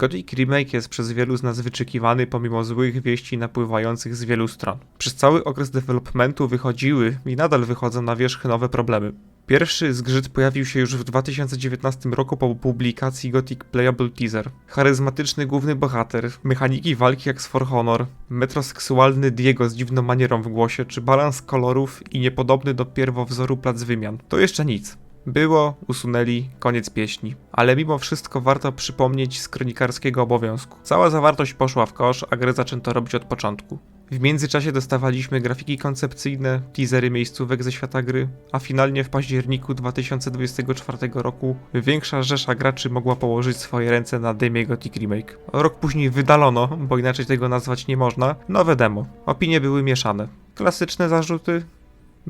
Gothic Remake jest przez wielu z nas wyczekiwany pomimo złych wieści napływających z wielu stron. Przez cały okres developmentu wychodziły i nadal wychodzą na wierzch nowe problemy. Pierwszy zgrzyt pojawił się już w 2019 roku po publikacji Gothic Playable Teaser. Charyzmatyczny główny bohater, mechaniki walki jak z For Honor, metroseksualny Diego z dziwną manierą w głosie, czy balans kolorów i niepodobny do pierwowzoru plac wymian. To jeszcze nic. Było, usunęli, koniec pieśni. Ale mimo wszystko warto przypomnieć z kronikarskiego obowiązku. Cała zawartość poszła w kosz, a grę zaczęto robić od początku. W międzyczasie dostawaliśmy grafiki koncepcyjne, teasery miejscówek ze świata gry, a finalnie w październiku 2024 roku większa rzesza graczy mogła położyć swoje ręce na demie Gothic Remake. Rok później wydalono, bo inaczej tego nazwać nie można, nowe demo. Opinie były mieszane. Klasyczne zarzuty,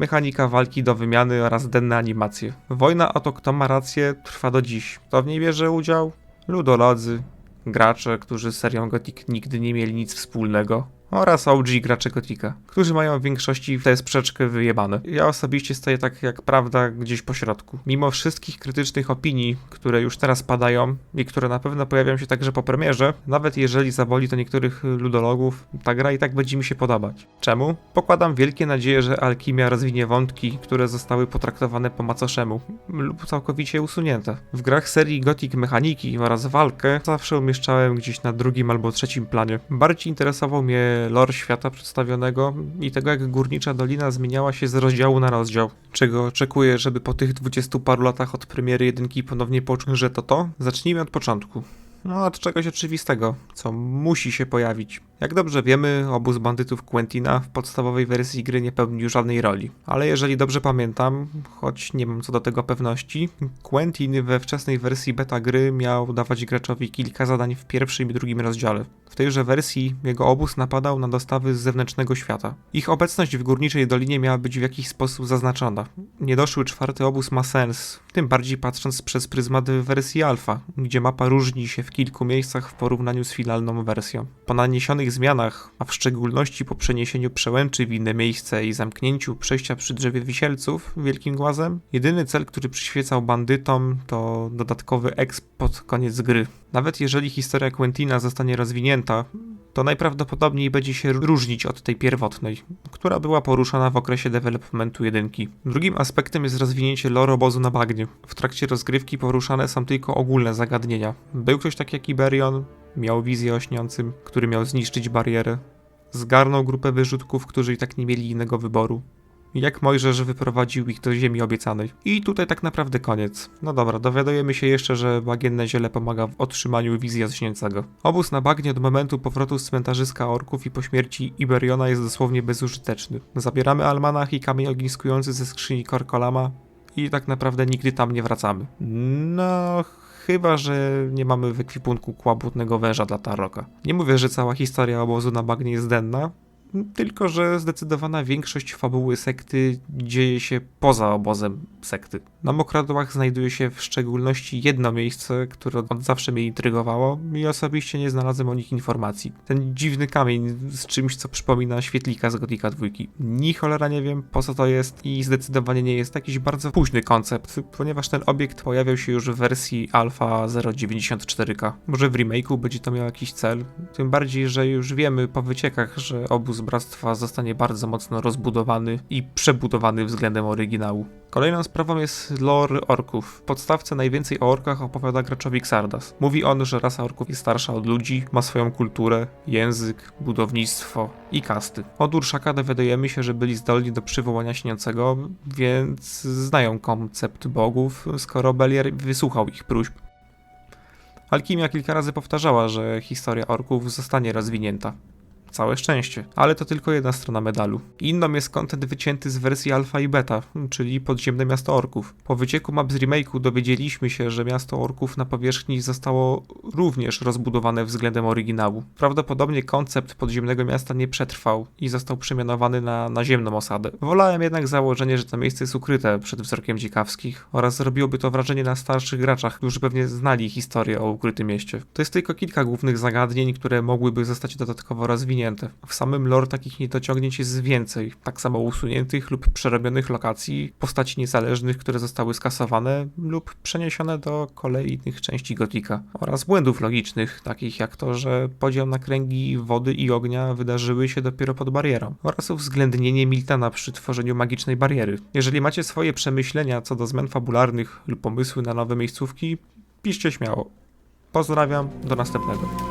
mechanika walki do wymiany oraz denne animacje. Wojna o to, kto ma rację, trwa do dziś. Kto w niej bierze udział? Ludolodzy, gracze, którzy z serią Gothic nigdy nie mieli nic wspólnego, oraz OG gracze Gotika, którzy mają w większości tę sprzeczkę wyjebane. Ja osobiście stoję tak jak prawda gdzieś po środku. Mimo wszystkich krytycznych opinii, które już teraz padają i które na pewno pojawią się także po premierze, nawet jeżeli zaboli to niektórych ludologów, ta gra i tak będzie mi się podobać. Czemu? Pokładam wielkie nadzieje, że Alchimia rozwinie wątki, które zostały potraktowane po macoszemu lub całkowicie usunięte. W grach serii Gothic mechaniki oraz walkę zawsze umieszczałem gdzieś na drugim albo trzecim planie. Bardziej interesował mnie lore świata przedstawionego i tego, jak Górnicza Dolina zmieniała się z rozdziału na rozdział. Czego oczekuję, żeby po tych dwudziestu paru latach od premiery jedynki ponownie poczuć, że to to? Zacznijmy od początku. No, od czegoś oczywistego, co musi się pojawić. Jak dobrze wiemy, obóz bandytów Quentina w podstawowej wersji gry nie pełnił żadnej roli. Ale jeżeli dobrze pamiętam, choć nie mam co do tego pewności, Quentin we wczesnej wersji beta gry miał dawać graczowi kilka zadań w pierwszym i drugim rozdziale. W tejże wersji jego obóz napadał na dostawy z zewnętrznego świata. Ich obecność w Górniczej Dolinie miała być w jakiś sposób zaznaczona. Niedoszły czwarty obóz ma sens, tym bardziej patrząc przez pryzmat wersji alfa, gdzie mapa różni się w kilku miejscach w porównaniu z finalną wersją. Po naniesionych zmianach, a w szczególności po przeniesieniu przełęczy w inne miejsce i zamknięciu przejścia przy drzewie wisielców wielkim głazem, jedyny cel, który przyświecał bandytom to dodatkowy exp pod koniec gry. Nawet jeżeli historia Quentina zostanie rozwinięta, to najprawdopodobniej będzie się różnić od tej pierwotnej, która była poruszana w okresie developmentu jedynki. Drugim aspektem jest rozwinięcie lore obozu na bagnie. W trakcie rozgrywki poruszane są tylko ogólne zagadnienia. Był ktoś taki jak Iberion, miał wizję o śniącym, który miał zniszczyć barierę. Zgarnął grupę wyrzutków, którzy i tak nie mieli innego wyboru jak Mojżesz wyprowadził ich do ziemi obiecanej. I tutaj tak naprawdę koniec. No dobra, dowiadujemy się jeszcze, że bagienne ziele pomaga w otrzymaniu wizji śniącego. Obóz na bagnie od momentu powrotu z cmentarzyska orków i po śmierci Iberiona jest dosłownie bezużyteczny. Zabieramy almanach i kamień ogniskujący ze skrzyni Korkolama i tak naprawdę nigdy tam nie wracamy. No, chyba, że nie mamy w ekwipunku kłabutnego węża dla Taroka. Nie mówię, że cała historia obozu na bagnie jest denna, tylko, że zdecydowana większość fabuły sekty dzieje się poza obozem sekty. Na Mokradłach znajduje się w szczególności jedno miejsce, które od zawsze mnie intrygowało i osobiście nie znalazłem o nich informacji. Ten dziwny kamień z czymś, co przypomina świetlika z Gotika dwójki. Ni cholera nie wiem, po co to jest i zdecydowanie nie jest jakiś bardzo późny koncept, ponieważ ten obiekt pojawiał się już w wersji alfa 0.94K. Może w remake'u będzie to miał jakiś cel, tym bardziej, że już wiemy po wyciekach, że obóz Bractwa zostanie bardzo mocno rozbudowany i przebudowany względem oryginału. Kolejną sprawą jest lore orków. W podstawce najwięcej o orkach opowiada graczowi Xardas. Mówi on, że rasa orków jest starsza od ludzi, ma swoją kulturę, język, budownictwo i kasty. Od Urszaka dowiadujemy się, że byli zdolni do przywołania śniącego, więc znają koncept bogów, skoro Belier wysłuchał ich próśb. Alkimia kilka razy powtarzała, że historia orków zostanie rozwinięta. Całe szczęście. Ale to tylko jedna strona medalu. Inną jest kontent wycięty z wersji alfa i beta, czyli podziemne miasto orków. Po wycieku map z remake'u dowiedzieliśmy się, że miasto orków na powierzchni zostało również rozbudowane względem oryginału. Prawdopodobnie koncept podziemnego miasta nie przetrwał i został przemianowany na naziemną osadę. Wolałem jednak założenie, że to miejsce jest ukryte przed wzrokiem ciekawskich oraz zrobiłoby to wrażenie na starszych graczach, którzy pewnie znali historię o ukrytym mieście. To jest tylko kilka głównych zagadnień, które mogłyby zostać dodatkowo rozwinięte usunięte. W samym lore takich niedociągnięć jest więcej. Tak samo usuniętych lub przerobionych lokacji, postaci niezależnych, które zostały skasowane lub przeniesione do kolejnych części Gotika. Oraz błędów logicznych, takich jak to, że podział na kręgi wody i ognia wydarzyły się dopiero pod barierą. Oraz uwzględnienie Miltana przy tworzeniu magicznej bariery. Jeżeli macie swoje przemyślenia co do zmian fabularnych lub pomysły na nowe miejscówki, piszcie śmiało. Pozdrawiam, do następnego.